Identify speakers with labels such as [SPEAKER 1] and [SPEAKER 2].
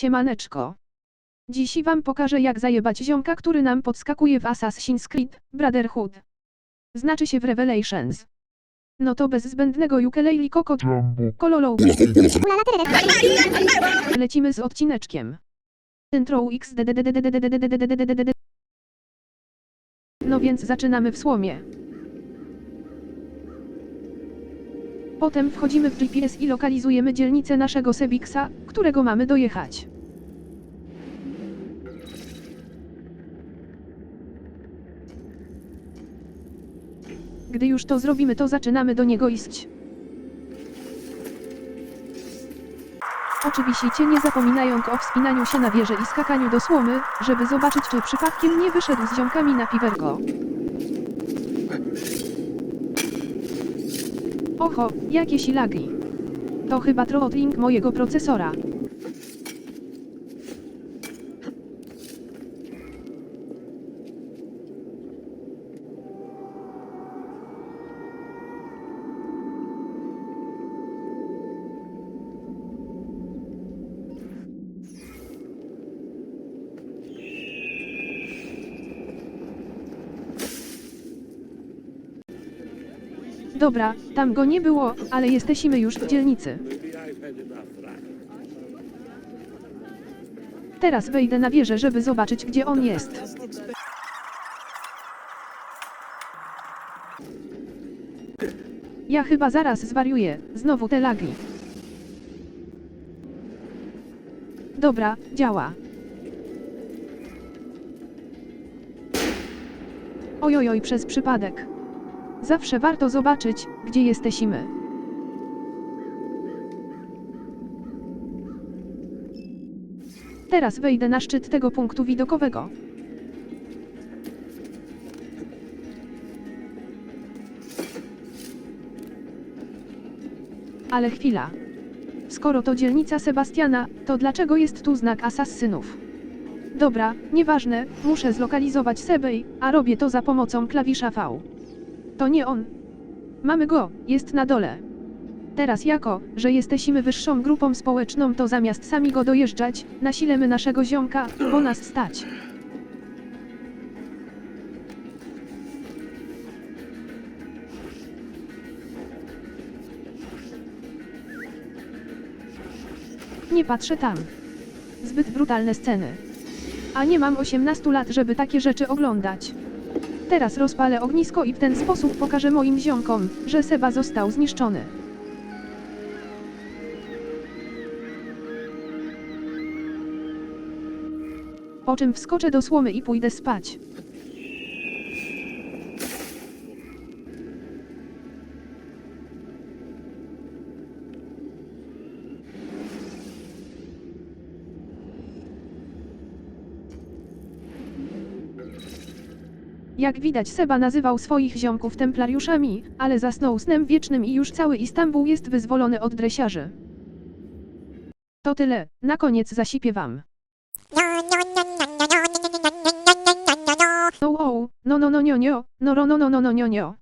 [SPEAKER 1] Siemaneczko. Dziś wam pokażę jak zajebać ziomka, który nam podskakuje w Assassin's Creed Brotherhood. Znaczy się w Revelations. No to bez zbędnego ukulele koko kololo. Lecimy z odcineczkiem. Intro X No więc zaczynamy w słomie. Potem wchodzimy w GPS i lokalizujemy dzielnicę naszego Sebiksa, którego mamy dojechać. Gdy już to zrobimy, to zaczynamy do niego iść. Oczywiście nie zapominając o wspinaniu się na wieżę i skakaniu do słomy, żeby zobaczyć czy przypadkiem nie wyszedł z ziomkami na piwerko. Oho, jakieś lagi. To chyba throttling mojego procesora. Dobra, tam go nie było, ale jesteśmy już w dzielnicy. Teraz wejdę na wieżę, żeby zobaczyć gdzie on jest. Ja chyba zaraz zwariuję, znowu te lagi. Dobra, działa. Ojojoj, przez przypadek. Zawsze warto zobaczyć, gdzie jesteśmy. Teraz wejdę na szczyt tego punktu widokowego. Ale chwila. Skoro to dzielnica Sebastiana, to dlaczego jest tu znak asasynów? Dobra, nieważne, muszę zlokalizować Sebej, a robię to za pomocą klawisza V. To nie on. Mamy go, jest na dole. Teraz jako, że jesteśmy wyższą grupą społeczną, to zamiast sami go dojeżdżać, nasilemy naszego ziomka, bo nas stać. Nie patrzę tam. Zbyt brutalne sceny. A nie mam 18 lat, żeby takie rzeczy oglądać. Teraz rozpalę ognisko i w ten sposób pokażę moim ziomkom, że Seba został zniszczony. Po czym wskoczę do słomy i pójdę spać. Jak widać Seba nazywał swoich ziomków templariuszami, ale zasnął snem wiecznym i już cały Istanbul jest wyzwolony od dresiarzy. To tyle, na koniec zasipię wam. No wow, no no no nio nio, no no no no no no nio nio.